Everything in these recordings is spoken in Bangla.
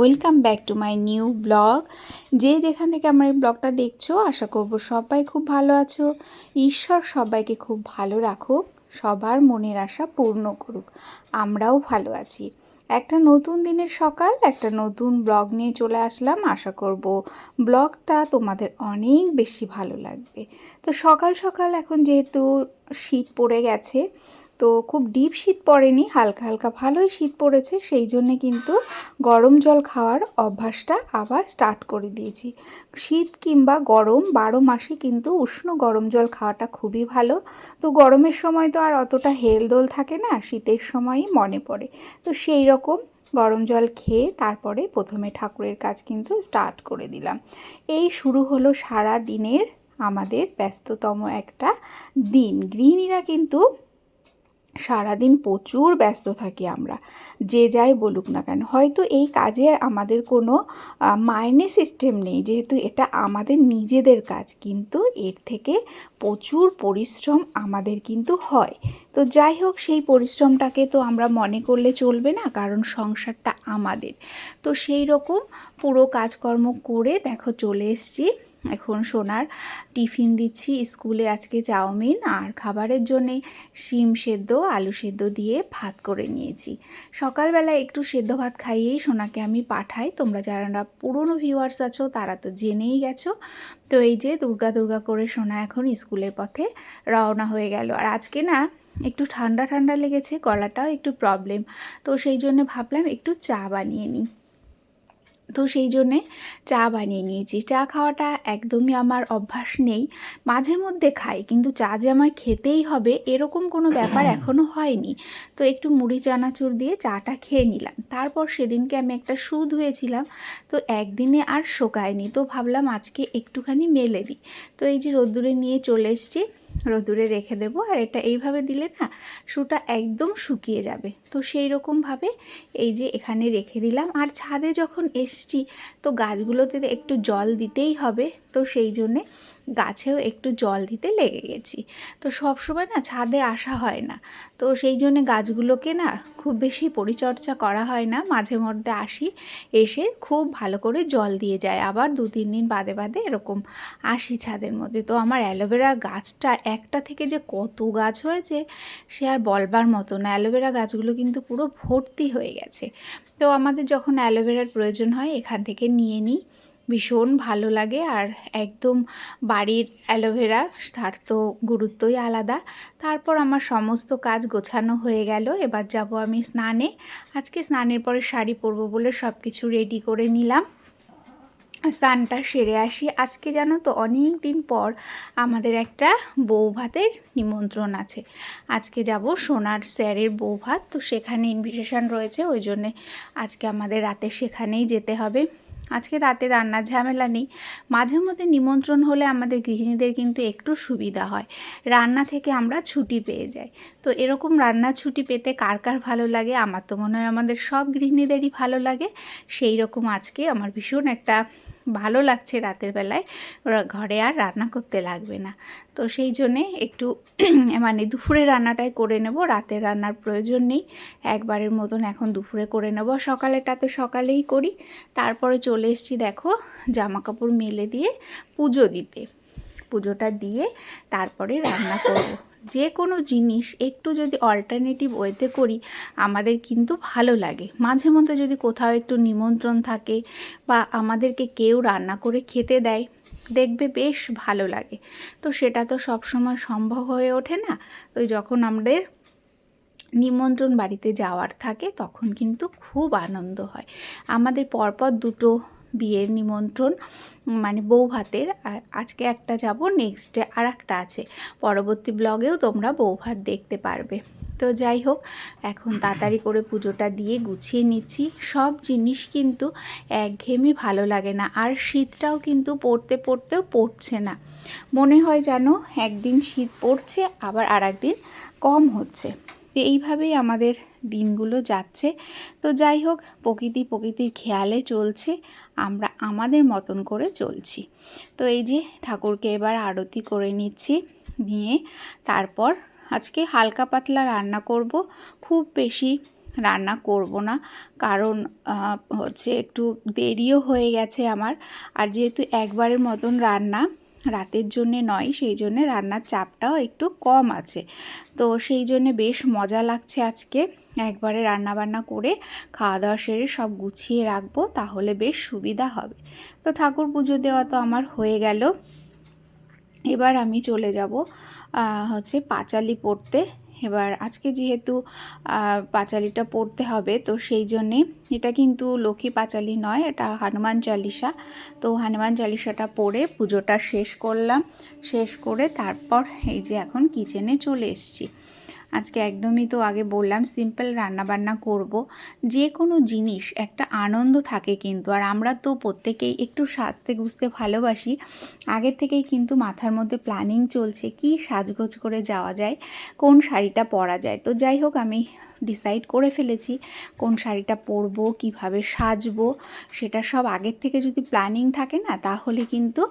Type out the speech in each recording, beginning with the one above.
Welcome back to my new blog. যে যেখান থেকে আমার এই ব্লগটা দেখছ, আশা করব সবাই খুব ভালো আছো। ঈশ্বর সবাইকে খুব ভালো রাখুক, সবার মনের আশা পূর্ণ করুক, আমরাও ভালো আছি। একটা নতুন দিনের সকাল, একটা নতুন ব্লগ নিয়ে চলে আসলাম। আশা করব ব্লগটা তোমাদের অনেক বেশি ভালো লাগবে। তো সকাল সকাল এখন যেহেতু শীত পড়ে গেছে তো খুব ডিপ শীত পড়েনি, হালকা হালকা ভালোই শীত পড়েছে, সেই জন্যে কিন্তু গরম জল খাওয়ার অভ্যাসটা আবার স্টার্ট করে দিয়েছি। শীত কিংবা গরম বারো মাসে কিন্তু উষ্ণ গরম জল খাওয়াটা খুবই ভালো। তো গরমের সময় তো আর অতটা হেলদোল থাকে না, শীতের সময়ই মনে পড়ে। তো সেই রকম গরম জল খেয়ে তারপরে প্রথমে ঠাকুরের কাজ কিন্তু স্টার্ট করে দিলাম। এই শুরু হলো সারা দিনের আমাদের ব্যস্ততম একটা দিন। গৃহিণীরা কিন্তু সারাদিন প্রচুর ব্যস্ত থাকি আমরা, যে যাই বলুক না কেন। হয়তো এই কাজে আমাদের কোনো মাইনে সিস্টেম নেই, যেহেতু এটা আমাদের নিজেদের কাজ, কিন্তু এর থেকে প্রচুর পরিশ্রম আমাদের কিন্তু হয়। তো যাই হোক, সেই পরিশ্রমটাকে তো আমরা মনে করলে চলবে না, কারণ সংসারটা আমাদের। তো সেই রকম পুরো কাজকর্ম করে দেখো চলে এসছি। এখন সোনার টিফিন দিচ্ছি স্কুলে আজকে চাউমিন আর খাবারের জন্যে শিম সেদ্ধ, আলু সেদ্ধ দিয়ে ভাত করে নিয়েছি। সকালবেলা একটু সেদ্ধ ভাত খাইয়েই সোনাকে আমি পাঠাই। তোমরা যারা পুরনো ভিউয়ার্স আছো, তারা তো জেনেই গেছো। তো এই যে দুর্গা দুর্গা করে সোনা এখন স্কুলের পথে রওনা হয়ে গেল। আর আজকে না একটু ঠান্ডা ঠান্ডা লেগেছে, গলাটাও একটু প্রবলেম তো সেই জন্য ভাবলাম একটু চা বানিয়ে নিই। তো সেই জন্যে চা বানিয়ে নিয়েছি। চা খাওয়াটা একদমই আমার অভ্যাস নেই। মাঝে মধ্যে খাই, কিন্তু চা যে আমার খেতেই হবে এরকম কোনো ব্যাপার এখনও হয়নি। তো একটু মুড়ি, চানাচুর দিয়ে চাটা খেয়ে নিলাম। তারপর সেদিনকে আমি একটা সু ধুয়েছিলাম তো একদিনে আর শোকায়নি। তো ভাবলাম আজকে একটুখানি মেলে দিই। তো এই যে রোদ্দুরে নিয়ে চলে এসছি রোদুরে রেখে দেব আর এটা এইভাবে দিলে না শুটা একদম শুকিয়ে যাবে। তো সেই রকমভাবে এই যে এখানে রেখে দিলাম। আর ছাদে যখন এসছি, তো গাছগুলোতে একটু জল দিতেই হবে। তো সেই জন্যে গাছেও একটু জল দিতে লেগে গেছি। তো সব সময় না ছাদে আসা হয় না। তো সেই জন্য গাছগুলোকে না খুব বেশি পরিচর্যা করা হয় না। মাঝে মধ্যে আসি, এসে খুব ভালো করে জল দিয়ে যায় আবার দু, তিন দিন বাদে বাদে এরকম আসি ছাদের মধ্যে। তো আমার অ্যালোভেরা গাছটা একটা থেকে যে কত গাছ হয়েছে, সে আর বলবার মতো না। অ্যালোভেরা গাছগুলো কিন্তু পুরো ভর্তি হয়ে গেছে। তো আমাদের যখন অ্যালোভেরার প্রয়োজন হয়, এখান থেকে নিয়ে নিই। ভীষণ ভালো লাগে আর একদম বাড়ির অ্যালোভেরা, তার তো গুরুত্বই আলাদা। তারপর আমার সমস্ত কাজ গোছানো হয়ে গেল, এবার যাব আমি স্নানে। আজকে স্নানের পরে শাড়ি পরবো বলে সব কিছু রেডি করে নিলাম। স্নানটা সেরে আসি। আজকে জানো তো অনেক দিন পর আমাদের একটা বউ ভাতের নিমন্ত্রণ আছে। আজকে যাব সোনার স্যারের বউ ভাত, তো সেখানে ইনভিটেশন রয়েছে, ওই জন্যে আজকে আমাদের রাতে সেখানেই যেতে হবে। আজকে রাতে রান্নার ঝামেলা নেই। মাঝে মধ্যে নিমন্ত্রণ হলে আমাদের গৃহিণীদের কিন্তু একটু সুবিধা হয়। রান্না থেকে আমরা ছুটি পেয়ে যাই। তো এরকম রান্না ছুটি পেতে কার কার ভালো লাগে? আমার তো মনে হয় আমাদের সব গৃহিণীদেরই ভালো লাগে। সেই রকম আজকে আমার ভীষণ একটা ভালো লাগছে রাতের বেলায়। ঘরে আর রান্না করতে লাগবে না। তো সেই জন্যে একটু মানে দুপুরে রান্নাটাই করে নেব। রাতের রান্নার প্রয়োজন নেই। একবারের মতন এখন দুপুরে করে নেব। সকালেটা তো সকালেই করি। তারপরে চলে এসছি দেখো জামা কাপড় মেলে দিয়ে পুজো দিতে। পুজোটা দিয়ে তারপরে রান্না করব। যে কোনো জিনিস একটু যদি অল্টারনেটিভ ওয়েতে করি, আমাদের কিন্তু ভালো লাগে। মাঝে মধ্যে যদি কোথাও একটু নিমন্ত্রণ থাকে বা আমাদেরকে কেউ রান্না করে খেতে দেয়, দেখবে বেশ ভালো লাগে। তো সেটা তো সবসময় সম্ভব হয়ে ওঠে না। তো যখন আমাদের নিমন্ত্রণ বাড়িতে যাওয়ার থাকে, তখন কিন্তু খুব আনন্দ হয়। আমাদের পরপর দুটো বিয়ের নিমন্ত্রণ মানে বউ ভাতের। আজকে একটা যাব নেক্সট ডে আর একটা আছে। পরবর্তী ব্লগেও তোমরা বউ ভাত দেখতে পারবে। তো যাই হোক, এখন তাড়াতাড়ি করে পুজোটা দিয়ে গুছিয়ে নিচ্ছি। সব জিনিস কিন্তু একঘেয়েমি ভালো লাগে না, আর শীতটাও কিন্তু পড়তে পড়তেও পড়ছে না। মনে হয় যেন একদিন শীত পড়ছে, আবার আর একদিন কম হচ্ছে। এইভাবেই আমাদের দিনগুলো যাচ্ছে। তো যাই হোক, প্রকৃতি প্রকৃতির খেয়ালে চলছে, আমরা আমাদের মতন করে চলছি। তো এই যে ঠাকুরকে এবার আরতি করে নিচ্ছি, নিয়ে তারপর আজকে হালকা পাতলা রান্না করব, খুব বেশি রান্না করব না, কারণ হচ্ছে একটু দেরিও হয়ে গেছে আমার। আর যেহেতু একবারের মতন রান্না রাতের জন্যে নয়, সেই জন্যে রান্নার চাপটাও একটু কম আছে। তো সেই জন্যে বেশ মজা লাগছে আজকে। একবারে রান্না বান্না করে খাওয়া দাওয়া সেরে সব গুছিয়ে রাখব, তাহলে বেশ সুবিধা হবে। তো ঠাকুর পুজো দেওয়া তো আমার হয়ে গেল। এবার আমি চলে যাব হচ্ছে পাঁচালি পড়তে। এবার আজকে যেহেতু পাঁচালিটা পড়তে হবে, তো সেই জন্যে এটা কিন্তু লক্ষ্মী পাঁচালি নয়, এটা হনুমান চালিশা। তো হনুমান চালিশাটা পড়ে পুজোটা শেষ করলাম, শেষ করে তারপর এই যে এখন কিচেনে চলে এসেছি। আজকে একদমই তো আগে বললাম সিম্পল রান্নাবান্না করব। যে কোনো জিনিস, একটা আনন্দ থাকে কিন্তু। আর আমরা তো প্রত্যেকেই একটু সাজতে গুজতে ভালোবাসি। আগের থেকেই কিন্তু মাথার মধ্যে প্ল্যানিং চলছে, কি সাজগোজ করে যাওয়া যায়, কোন শাড়িটা পরা যায়। তো যাই হোক, আমি ডিসাইড করে ফেলেছি কোন শাড়িটা পরবো, কীভাবে সাজবো, সেটা সব আগের থেকে যদি প্ল্যানিং থাকে না, তাহলে কিন্তু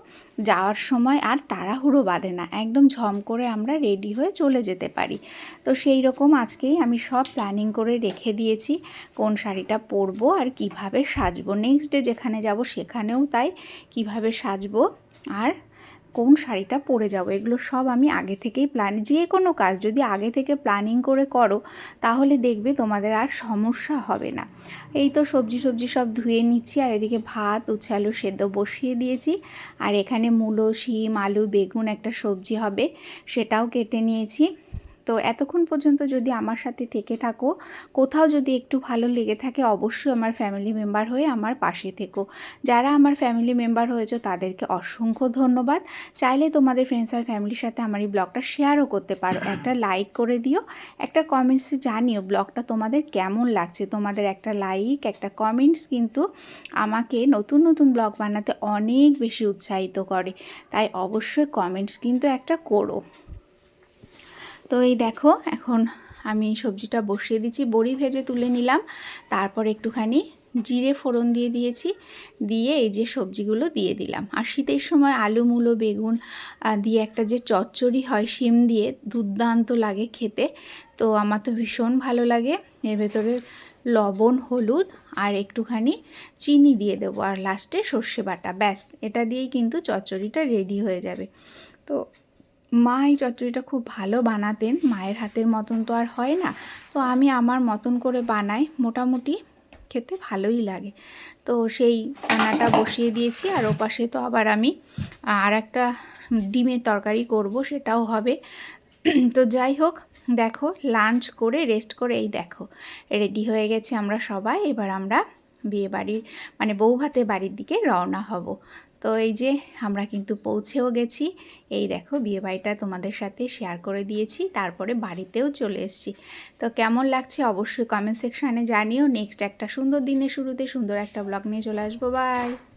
যাওয়ার সময় আর তাড়াহুড়ো বাঁধে না। একদম ঝম করে আমরা রেডি হয়ে চলে যেতে পারি। তো সেই রকম আজকেই আমি সব প্ল্যানিং করে রেখে দিয়েছি কোন শাড়িটা পরবো আর কীভাবে সাজবো। নেক্সট ডে যেখানে যাব সেখানেও তাই কীভাবে সাজবো আর কোন শাড়িটা পরে যাব। এগুলো সব আমি আগে থেকেই প্ল্যান যে কোনো কাজ যদি আগে থেকে প্ল্যানিং করে করো তাহলে দেখবে তোমাদের আর সমস্যা হবে না। এই তো সবজি সবজি সব ধুয়ে নিচ্ছি আর এদিকে ভাত উচ্ছে আলু সেদ্ধ বসিয়ে দিয়েছি। আর এখানে মূলো, শিম, আলু, বেগুন একটা সবজি হবে সেটাও কেটে নিয়েছি। তো এতক্ষণ পর্যন্ত যদি আমার সাথে থেকে থাকো, কোথাও যদি একটু ভালো লেগে থাকে অবশ্যই আমার ফ্যামিলি মেম্বার হয়ে আমার পাশে থেকো। যারা আমার ফ্যামিলি মেম্বার হয়েছে তাদেরকে অসংখ্য ধন্যবাদ। চাইলে তোমাদের ফ্রেন্ডস আর ফ্যামিলির সাথে আমার এই ব্লগটা শেয়ারও করতে পারো। একটা লাইক করে দিও, একটা কমেন্টসে জানিও ব্লগটা তোমাদের কেমন লাগছে। তোমাদের একটা লাইক একটা কমেন্টস কিন্তু আমাকে নতুন নতুন ব্লগ বানাতে অনেক বেশি উৎসাহিত করে। তাই অবশ্যই কমেন্টস কিন্তু একটা করো। তো এই দেখো, এখন আমি সবজিটা বসিয়ে দিচ্ছি। বড়ি ভেজে তুলে নিলাম। তারপর একটুখানি জিরে ফোড়ন দিয়ে দিয়েছি। দিয়ে এই যে সবজিগুলো দিয়ে দিলাম। আর শীতের সময় আলু, মূলো, বেগুন দিয়ে একটা যে চচ্চড়ি হয় শিম দিয়ে, দুর্দান্ত লাগে খেতে। তো আমার তো ভীষণ ভালো লাগে। এর ভেতরে লবণ, হলুদ আর একটুখানি চিনি দিয়ে দেবো। আর লাস্টে সর্ষে বাটা। ব্যাস, এটা দিয়েই কিন্তু চচ্চড়িটা রেডি হয়ে যাবে। তো মা এই চচ্চড়িটা খুব ভালো বানাতেন, মায়ের হাতের মতন তো আর হয় না। তো আমি আমার মতন করে বানাই, মোটামুটি খেতে ভালোই লাগে। তো সেই রান্নাটা বসিয়ে দিয়েছি, আর ওপাশে তো আবার আমি আর একটা ডিমের তরকারি করব, সেটাও হবে। তো যাই হোক, দেখো, লাঞ্চ করে, রেস্ট করে, এই দেখো, রেডি হয়ে গেছে আমরা সবাই। এবার আমরা বিয়ে বাড়ির মানে বউ ভাতে বাড়ির দিকে রওনা হব। তো এই যে আমরা কিন্তু পৌঁছেও গেছি। এই দেখো বিয়ে বাড়িটা তোমাদের সাথে শেয়ার করে দিয়েছি, তারপরে বাড়িতেও চলে এসেছি। তো কেমন লাগছে অবশ্যই কমেন্ট সেকশানে জানিও। নেক্সট একটা সুন্দর দিনের শুরুতে সুন্দর একটা ব্লগ নিয়ে চলে আসব। বাই